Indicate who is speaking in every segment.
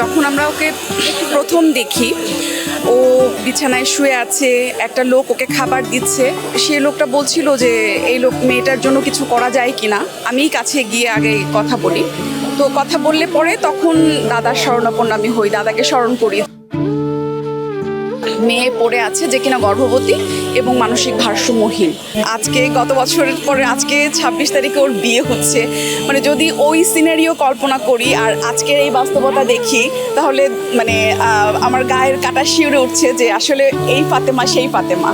Speaker 1: যখন আমরা ওকে প্রথম দেখি, ও বিছানায় শুয়ে আছে, একটা লোক ওকে খাবার দিচ্ছে, সে লোকটা বলছিল যে, এই লোক, মেয়েটার জন্য কিছু করা যায় কি না? আমি কাছে গিয়ে আগে কথা বলি। তো কথা বললে পরে তখন দাদার স্মরণাপন্ন আমি হই, দাদাকে স্মরণ করি। মেয়ে পড়ে আছে যে কিনা গর্ভবতী এবং মানসিক ভারসাম্যহীন। আজকে গত বছরের পরে আজকে ছাব্বিশ তারিখে ওর বিয়ে হচ্ছে। মানে যদি ওই সিনারিও কল্পনা করি আর আজকের এই বাস্তবতা দেখি, তাহলে মানে আমার গায়ের কাটা শিউরে উঠছে যে আসলে এই ফাতেমা, সেই ফাতেমা।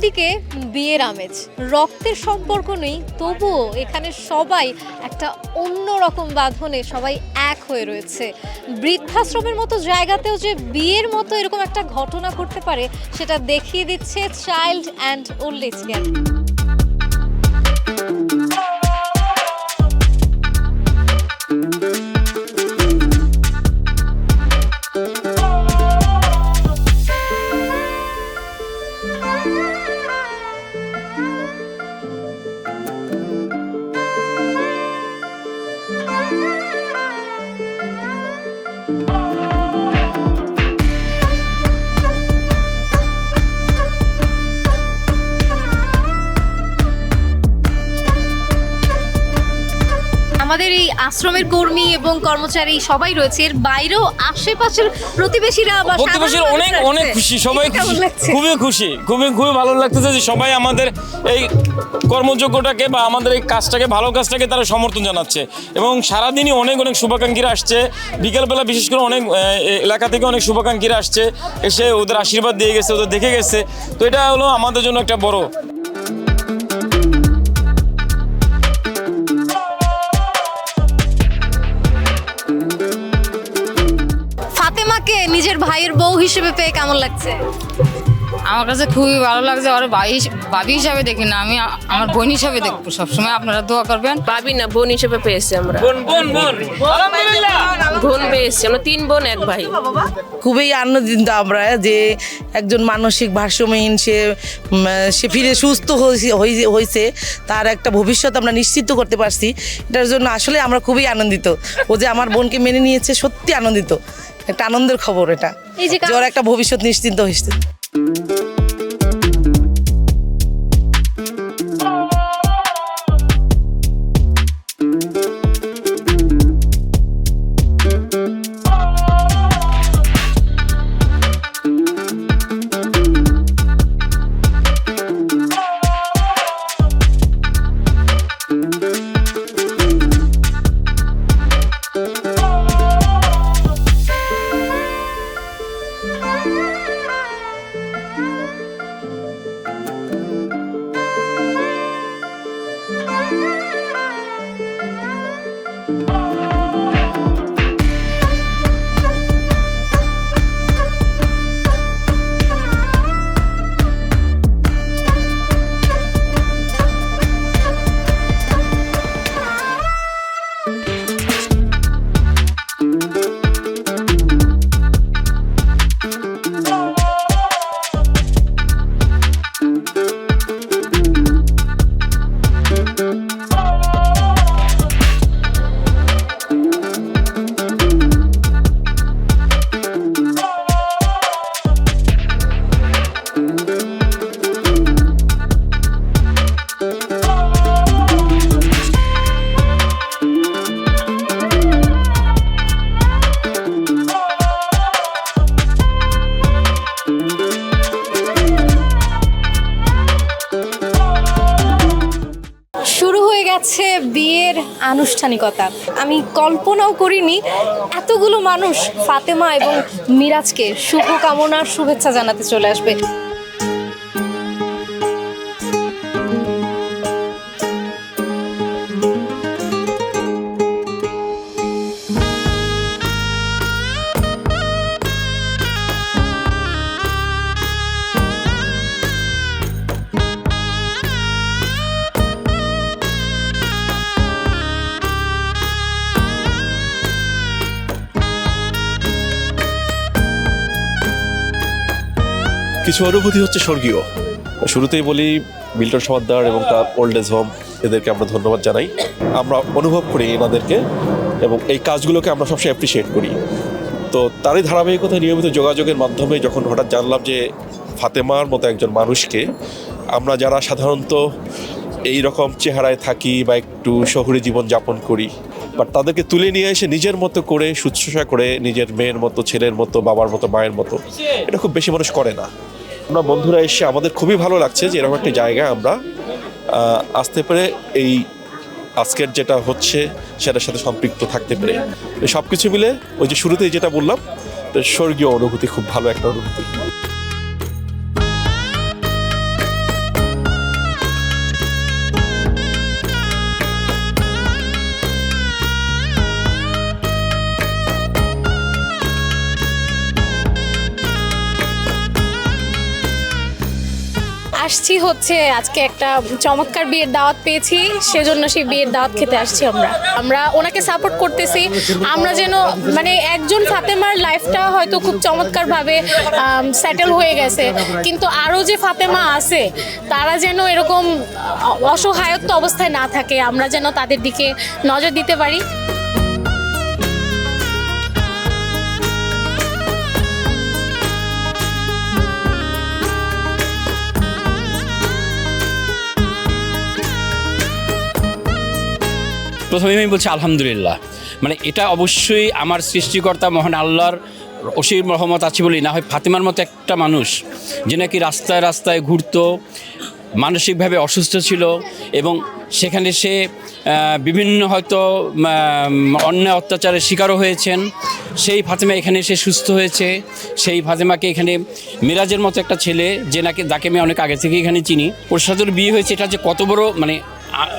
Speaker 2: চারদিকে বিয়ের আমেজ। রক্তের সম্পর্ক নেই, তবুও এখানে সবাই একটা অন্য রকম বাঁধনে সবাই এক হয়ে রয়েছে। বৃদ্ধাশ্রমের মতো জায়গাতেও যে বিয়ের মতো এরকম একটা ঘটনা করতে পারে, সেটা দেখিয়ে দিচ্ছে child and old age care আমাদের এই আশ্রমের কর্মী এবং কর্মচারী সবাই রয়েছে। এর বাইরেও আশেপাশের প্রতিবেশীরা বা
Speaker 3: প্রতিবেশীর অনেক অনেক খুশি সবাই? খুবই খুশি। খুবই খুবই ভালো লাগতেছে যে সবাই আমাদের এই কর্মযোগ্যটাকে বা আমাদের এই কাজটাকে ভালো কাজটাকে তারা সমর্থন জানাচ্ছে। এবং সারাদিনই অনেক অনেক শুভাকাঙ্ক্ষীরা আসছে। বিকেলবেলা বিশেষ করে অনেক এলাকা থেকে অনেক শুভাকাঙ্ক্ষীরা আসছে। এসে ওদের আশীর্বাদ দিয়ে গেছে ওদের দেখে গেছে। তো এটা হলো আমাদের জন্য একটা বড়
Speaker 2: নিজের ভাইয়ের বউ হিসেবে পেয়ে কেমন লাগছে?
Speaker 4: আমার কাছে খুবই ভালো লাগছে আর ভাই ভাবি হিসাবে দেখি না আমি আমার বোন হিসাবে দেখব সবসময় আপনারা দোয়া করবেন।
Speaker 5: ভাবি না বোন হিসেবে পেয়েছি আমরা।
Speaker 3: বোন বোন বোন। আলহামদুলিল্লাহ।
Speaker 5: বোন পেয়েছি আমরা তিন বোন এক ভাই।
Speaker 6: খুবই আনন্দিত আমরা যে একজন মানসিক ভারসাম্যহীন সে সে ফিরে সুস্থ হয়েছে তার একটা ভবিষ্যৎ আমরা নিশ্চিত করতে পারছি। এটার জন্য আসলে আমরা খুবই আনন্দিত। ও যে আমার বোনকে মেনে নিয়েছে সত্যি আনন্দিত। একটা আনন্দের খবর এটা।
Speaker 2: এই যে
Speaker 6: ওর একটা ভবিষ্যৎ নিশ্চিন্ত হয়েছে।
Speaker 2: হয়ে গেছে বিয়ের আনুষ্ঠানিকতা। আমি কল্পনাও করিনি এতগুলো মানুষ ফাতেমা এবং মিরাজকে শুভকামনার শুভেচ্ছা জানাতে চলে আসবে।
Speaker 7: কিছু অনুভূতি হচ্ছে স্বর্গীয়। শুরুতেই বলি, মিল্টন সমাদ্দার এবং তার ওল্ড এজ হোম এদেরকে আমরা ধন্যবাদ জানাই। আমরা অনুভব করি এনাদেরকে এবং এই কাজগুলোকে আমরা সবসময় অ্যাপ্রিসিয়েট করি। তো তারই ধারাবাহিকতায় নিয়মিত যোগাযোগের মাধ্যমে যখন হঠাৎ জানলাম যে ফাতেমার মতো একজন মানুষকে, আমরা যারা সাধারণত এই রকম চেহারায় থাকি বা একটু শহুরে জীবন যাপন করি বাট তাদেরকে তুলে নিয়ে এসে নিজের মতো করে, শুশ্রূষা করে নিজের মেয়ের মতো, ছেলের মতো, বাবার মতো, মায়ের মতো, এটা খুব বেশি মানুষ করে না। আমরা বন্ধুরা এসে আমাদের খুবই ভালো লাগছে যে এরকম একটি জায়গায় আমরা আসতে পেরে এই আজকের যেটা হচ্ছে সেটার সাথে সম্পৃক্ত থাকতে পেরে। সব কিছু মিলে ওই যে শুরুতেই যেটা বললাম স্বর্গীয় অনুভূতি, খুব ভালো একটা অনুভূতি।
Speaker 8: আসছি হচ্ছে, আজকে একটা চমৎকার বিয়ের দাওয়াত পেয়েছি, সেজন্য সেই বিয়ের দাওয়াত খেতে আসছি আমরা। আমরা ওনাকে সাপোর্ট করতেছি। আমরা যেন মানে একজন ফাতেমার লাইফটা হয়তো খুব চমৎকারভাবে সেটেল হয়ে গেছে। কিন্তু আরও যে ফাতেমা আছে, তারা যেন এরকম অসহায়ত্ব অবস্থায় না থাকে, আমরা যেন তাদের দিকে নজর দিতে পারি।
Speaker 9: প্রথমে আমি বলছি আলহামদুলিল্লাহ। মানে এটা অবশ্যই আমার সৃষ্টিকর্তা মহান আল্লাহর অসীম রহমত আছে বলেই, না হয় ফাতিমার মতো একটা মানুষ যে নাকি রাস্তায় রাস্তায় ঘুরতো, মানসিকভাবে অসুস্থ ছিল এবং সেখানে সে বিভিন্ন হয়তো অন্যায় অত্যাচারের শিকারও হয়েছেন। সেই ফাতেমা এখানে এসে সুস্থ হয়েছে। সেই ফাতেমাকে এখানে মিরাজের মতো একটা ছেলে যে নাকি, যাকে আমি অনেক আগে থেকে এখানে চিনি ওর সাথে বিয়ে হয়েছে, এটা যে কত বড় মানে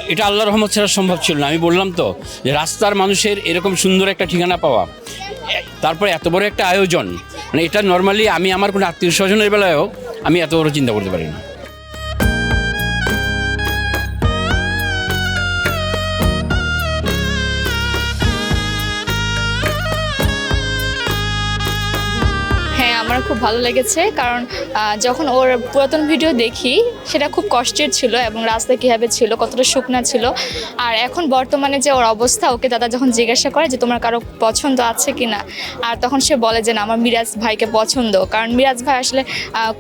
Speaker 9: এটা আল্লাহ রহমত ছাড়া সম্ভব ছিল না। আমি বললাম তো যে রাস্তার মানুষের এরকম সুন্দর একটা ঠিকানা পাওয়া। তারপর এত বড় একটা আয়োজন। মানে এটা নর্মালি আমি আমার কোনো আত্মীয় স্বজনের বেলায়ও আমি এত বড় চিন্তা করতে পারি না
Speaker 8: খুব ভালো লেগেছে, কারণ যখন ওর পুরাতন ভিডিও দেখি, সেটা খুব কষ্টের ছিল এবং রাস্তা কীভাবে ছিল, কতটা শুকনা ছিল। আর এখন বর্তমানে যে ওর অবস্থা, ওকে দাদা যখন জিজ্ঞাসা করে যে, তোমার কারও পছন্দ আছে কি না আর তখন সে বলে যে, না, আমার মিরাজ ভাইকে পছন্দ। কারণ মিরাজ ভাই আসলে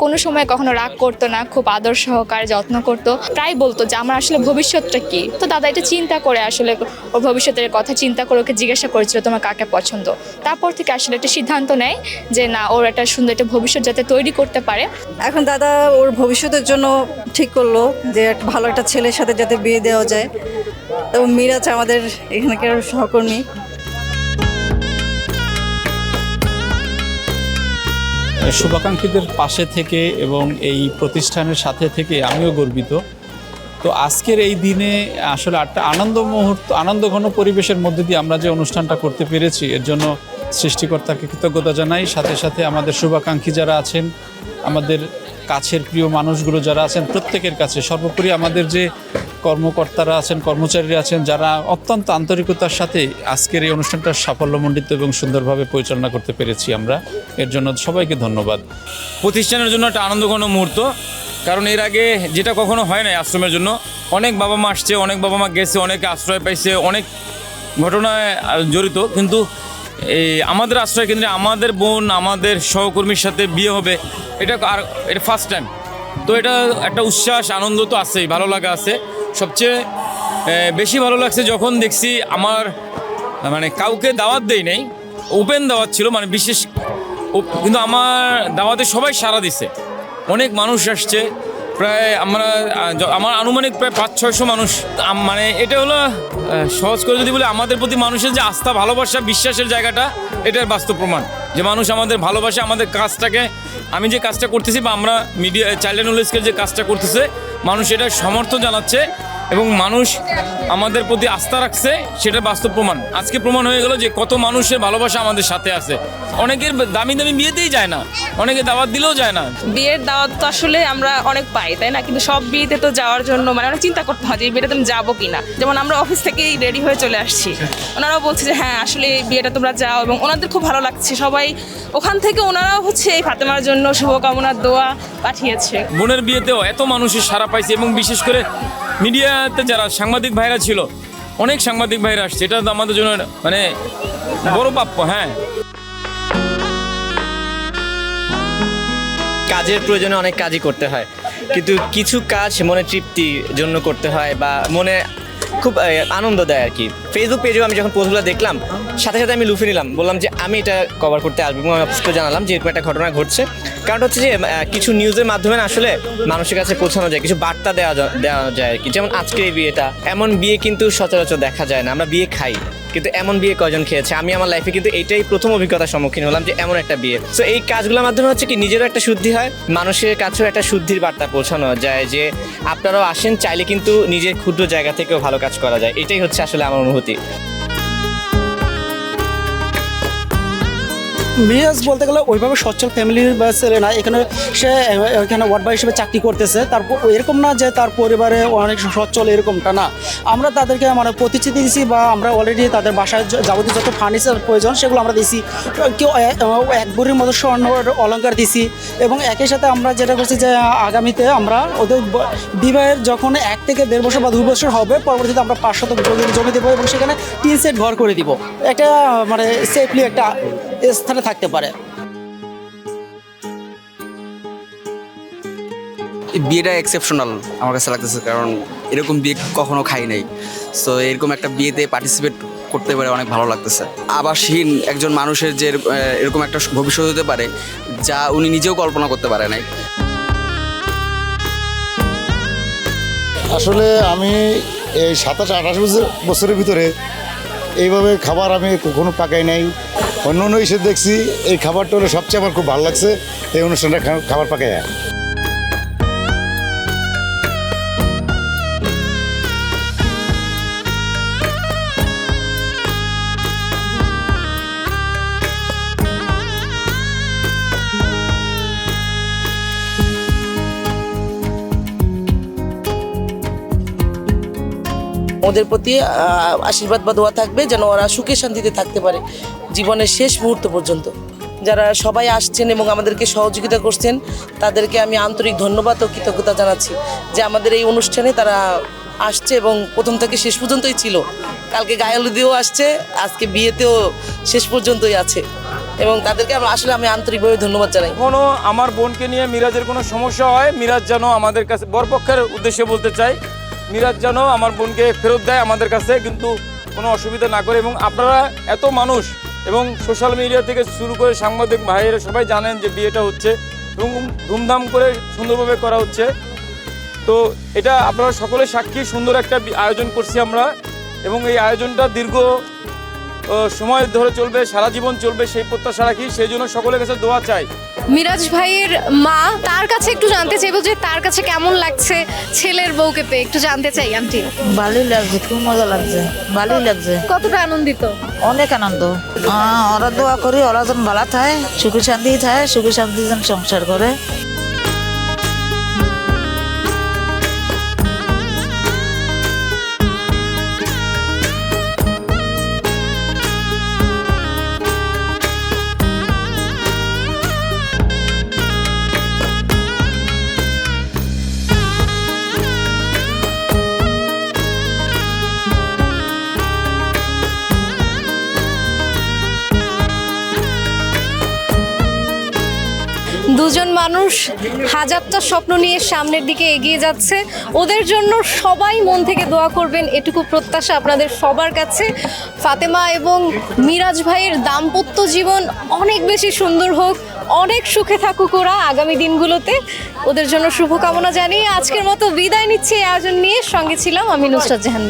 Speaker 8: কোনো সময় কখনো রাগ করতো না, খুব আদর সহকারে যত্ন করতো, প্রায় বলতো যে, আমার আসলে ভবিষ্যৎটা কি? তো দাদা এটা চিন্তা করে আসলে ওর ভবিষ্যতের কথা চিন্তা করে ওকে জিজ্ঞাসা করেছিল, তোমার কাকে পছন্দ? তারপর থেকে আসলে একটা সিদ্ধান্ত নেয় যে, না, ওর একটা সুন্দর একটা ভবিষ্যৎ যাতে তৈরি করতে পারে।
Speaker 10: এখন দাদা ওর ভবিষ্যতের জন্য ঠিক করল যে একটা ভালো একটা ছেলের সাথে যাতে বিয়ে দেওয়া যায়। তো মিরাজ আমাদের এখানকার সহকর্মী।
Speaker 11: শুভাকাঙ্ক্ষীদের পাশে থেকে এবং এই প্রতিষ্ঠানের সাথে থেকে আমিও গর্বিত। তো আজকের এই দিনে আসলে একটা আনন্দ মুহূর্ত আনন্দঘন পরিবেশের মধ্যে দিয়ে আমরা যে অনুষ্ঠানটা করতে পেরেছি এর জন্য সৃষ্টিকর্তাকে কৃতজ্ঞতা জানাই। সাথে সাথে আমাদের শুভাকাঙ্ক্ষী যারা আছেন, আমাদের কাছের প্রিয় মানুষগুলো যারা আছেন, প্রত্যেকের কাছে সর্বোপরি আমাদের যে কর্মকর্তারা আছেন, কর্মচারীরা আছেন, যারা অত্যন্ত আন্তরিকতার সাথে আজকের এই অনুষ্ঠানটা সাফল্যমণ্ডিত এবং সুন্দরভাবে পরিচালনা করতে পেরেছি আমরা। এর জন্য সবাইকে ধন্যবাদ।
Speaker 3: প্রতিষ্ঠানের জন্য একটা আনন্দঘন মুহূর্ত, কারণ এর আগে যেটা কখনো হয় নাই আশ্রমের জন্য। অনেক বাবা মা আসছে, অনেক বাবা মা গেছে, অনেকে আশ্রয় পাইছে, অনেক ঘটনায় জড়িত। কিন্তু এই আমাদের আশ্রয় কেন্দ্রে আমাদের বোন, আমাদের সহকর্মীর সাথে বিয়ে হবে। এটা আর এটা ফার্স্ট টাইম তো এটা একটা উচ্ছ্বাস, আনন্দ তো আছেই, ভালো লাগা আছে। সবচেয়ে বেশি ভালো লাগছে যখন দেখছি আমার মানে কাউকে দাওয়াত দেই নাই ওপেন দাওয়াত ছিল মানে বিশেষ কিন্তু আমার দাওয়াতে সবাই সাড়া দিছে। অনেক মানুষ আসছে প্রায় আমরা আমার আনুমানিক প্রায় পাঁচ ছয়শো মানুষ। মানে এটা হলো সহজ করে যদি বলি, আমাদের প্রতি মানুষের যে আস্থা, ভালোবাসা, বিশ্বাসের জায়গাটা, এটার বাস্তব প্রমাণ। যে মানুষ আমাদের ভালোবাসে, আমাদের কাজটাকে, আমি যে কাজটা করতেছি বা আমরা মিডিয়া, চাইল্ড নলেজকে যে কাজটা করতেছে, মানুষ এটা সমর্থন জানাচ্ছে। এবং মানুষ আমাদের প্রতি আস্থা রাখছে সেটা বাস্তব প্রমাণ। আজকে প্রমাণ হয়ে গেল যে কত মানুষের ভালোবাসা আমাদের সাথে আছে। অনেকের দামি দামি বিয়েতেই যায় না অনেকে দাওয়াত দিলেও যায় না।
Speaker 5: বিয়ের দাওয়াত তো আসলে আমরা অনেক পাই তাই না? কিন্তু সব বিয়েতে তো যাওয়ার জন্য মানে অনেক চিন্তা করতে হয় যে এই বিয়েটাতে আমি যাব কি না যেমন আমরা অফিস থেকেই রেডি হয়ে চলে আসছি। ওনারাও বলছে যে হ্যাঁ আসলে এই বিয়েটা তোমরা যাও। এবং ওনাদের খুব ভালো লাগছে। সবাই ওখান থেকে ওনারাও হচ্ছে এই ফাতেমার জন্য শুভকামনার দোয়া পাঠিয়েছে।
Speaker 3: বোনের বিয়েতেও এত মানুষের সারা পাইছে এবং বিশেষ করে মিডিয়াতে যারা সাংবাদিক ভাইরা ছিল, অনেক সাংবাদিক ভাইরা আসছে। এটা তো আমাদের জন্য মানে বড় প্রাপ্য হ্যাঁ।
Speaker 12: কাজের প্রয়োজনে অনেক কাজই করতে হয়। কিন্তু কিছু কাজ মনে তৃপ্তির জন্য করতে হয় বা মনে খুব আনন্দ দেয় আর কি। ফেসবুক পেজেও আমি যখন পোস্টগুলো দেখলাম, সাথে সাথে আমি লুফে নিলাম। বললাম যে, আমি এটা কভার করতে আসব। এবং অফিসকে জানালাম যে, এরকম একটা ঘটনা ঘটছে। কারণ হচ্ছে যে কিছু নিউজের মাধ্যমে না আসলে মানুষের কাছে পৌঁছানো যায়, কিছু বার্তা দেওয়া দেওয়া যায় আর কি। যেমন আজকের এই বিয়েটা, এমন বিয়ে কিন্তু সচরাচর দেখা যায় না। আমরা বিয়ে খাই। কিন্তু এমন বিয়ে কয়জন খেয়েছে? আমি আমার লাইফে কিন্তু এটাই প্রথম অভিজ্ঞতার সম্মুখীন হলাম যে এমন একটা বিয়ে। তো এই কাজগুলোর মাধ্যমে হচ্ছে কি নিজেরও একটা শুদ্ধি হয়, মানুষের কাছেও একটা শুদ্ধির বার্তা পৌঁছানো যায় যে আপনারাও আসেন, চাইলে কিন্তু নিজের ক্ষুদ্র জায়গা থেকেও ভালো কাজ করা যায়। এটাই হচ্ছে আসলে আমার অনুভূতি।
Speaker 13: মিরাজ বলতে গেলে ওইভাবে সচ্ছল ফ্যামিলির বা ছেলে না। এখানে সে, এখানে ওয়ার্ড বয় হিসেবে চাকরি করতেছে। তারপর এরকম না যে তার পরিবারে অনেক সচ্ছল এরকমটা না। আমরা তাদেরকে মানে প্রতিশ্রুতি দিয়েছি বা আমরা অলরেডি তাদের বাসায় যাবতীয় যত ফার্নিচার প্রয়োজন সেগুলো আমরা দিয়েছি কেউ এক ভরির মতো স্বর্ণ অলঙ্কার দিছি এবং একই সাথে আমরা যেটা করছি যে, আগামীতে আমরা ওদের বিবাহের যখন এক থেকে দেড় বছর বা দুই বছর হবে, পরবর্তীতে আমরা পাঁচ শতক জমি জমি দেবো এবং সেখানে তিন সেট ঘর করে দিব। একটা মানে সেফলি একটা স্থানে থাকতে পারে।
Speaker 14: এই বিয়েটা এক্সেপশনাল আমার কাছে লাগতেছে কারণ এরকম বিয়ে কখনো খাই নাই। সো এরকম একটা বিয়েতে পার্টিসিপেট করতে পারে অনেক ভালো লাগতেছে। আবাসহীন একজন মানুষের যে এরকম একটা ভবিষ্যৎ হতে পারে যা উনি নিজেও কল্পনা করতে পারে নাই।
Speaker 15: আসলে আমি এই সাতাশ আঠাশ বছর বছরের ভিতরে এইভাবে খাবার আমি কখনো পাকাই নাই। অন্য অন্য এসে দেখছি, এই খাবারটা হলে সবচেয়ে আমার খুব ভালো লাগছে, এই অনুষ্ঠানটা খাবার পাকায়
Speaker 6: ওদের প্রতি আশীর্বাদ বা দোয়া থাকবে যেন ওরা সুখে শান্তিতে থাকতে পারে। জীবনের শেষ মুহূর্ত পর্যন্ত। যারা সবাই আসছেন এবং আমাদেরকে সহযোগিতা করছেন, তাদেরকে আমি আন্তরিক ধন্যবাদ ও কৃতজ্ঞতা জানাচ্ছি যে আমাদের এই অনুষ্ঠানে তারা আসছে এবং প্রথম থেকে শেষ পর্যন্তই ছিল। কালকে গায়ালুদিও আসছে, আজকে বিয়েতেও শেষ পর্যন্তই আছে। এবং তাদেরকে আমি- আসলে আমি আন্তরিকভাবে ধন্যবাদ জানাই।
Speaker 3: কোনো আমার বোনকে নিয়ে মিরাজের কোনো সমস্যা হয়? মিরাজ যেন আমাদের কাছে বরপক্ষের উদ্দেশ্যে বলতে চাই, মিরাজ যেন আমার বোনকে ফেরত দেয় আমাদের কাছে, কিন্তু কোনো অসুবিধা না করে। এবং আপনারা এত মানুষ এবং সোশ্যাল মিডিয়া থেকে শুরু করে সাংবাদিক ভাইয়েরা সবাই জানেন যে বিয়েটা হচ্ছে, এবং ধুমধাম করে সুন্দরভাবে করা হচ্ছে। তো এটা আপনারা সকলে সাক্ষী, সুন্দর একটা আয়োজন করছি আমরা। এবং এই আয়োজনটা দীর্ঘ সময় ধরে চলবে সারা জীবন চলবে সেই প্রত্যাশা রাখি সেই জন্য সকলের কাছে দোয়া চাই।
Speaker 2: মিরাজ ভাইয়ের মা তার কাছে একটু জানতে চাইব যে তার কাছে কেমন লাগছে ছেলের বউকে পেয়ে? একটু জানতে চাই আন্টি।
Speaker 16: ভালোই লাগছে খুব মজা লাগছে ভালোই লাগছে।
Speaker 2: কতটা আনন্দিত?
Speaker 16: অনেক আনন্দ। আহ, ওরা দোয়া করি ওরা যেন ভালো থাকে সুখী শান্তি থাকে সুখী শান্তি যেন সংসার করে।
Speaker 2: মানুষ হাজারটা স্বপ্ন নিয়ে সামনের দিকে এগিয়ে যাচ্ছে। ওদের জন্য সবাই মন থেকে দোয়া করবেন, এটুকু প্রত্যাশা আপনাদের সবার কাছে। ফাতেমা এবং মিরাজ ভাইয়ের দাম্পত্য জীবন অনেক বেশি সুন্দর হোক, অনেক সুখে থাকুক ওরা আগামী দিনগুলোতে। ওদের জন্য শুভকামনা জানিয়ে আজকের মতো বিদায় নিচ্ছি এই আয়োজন নিয়ে। সঙ্গে ছিলাম আমি নুসরাত জাহান।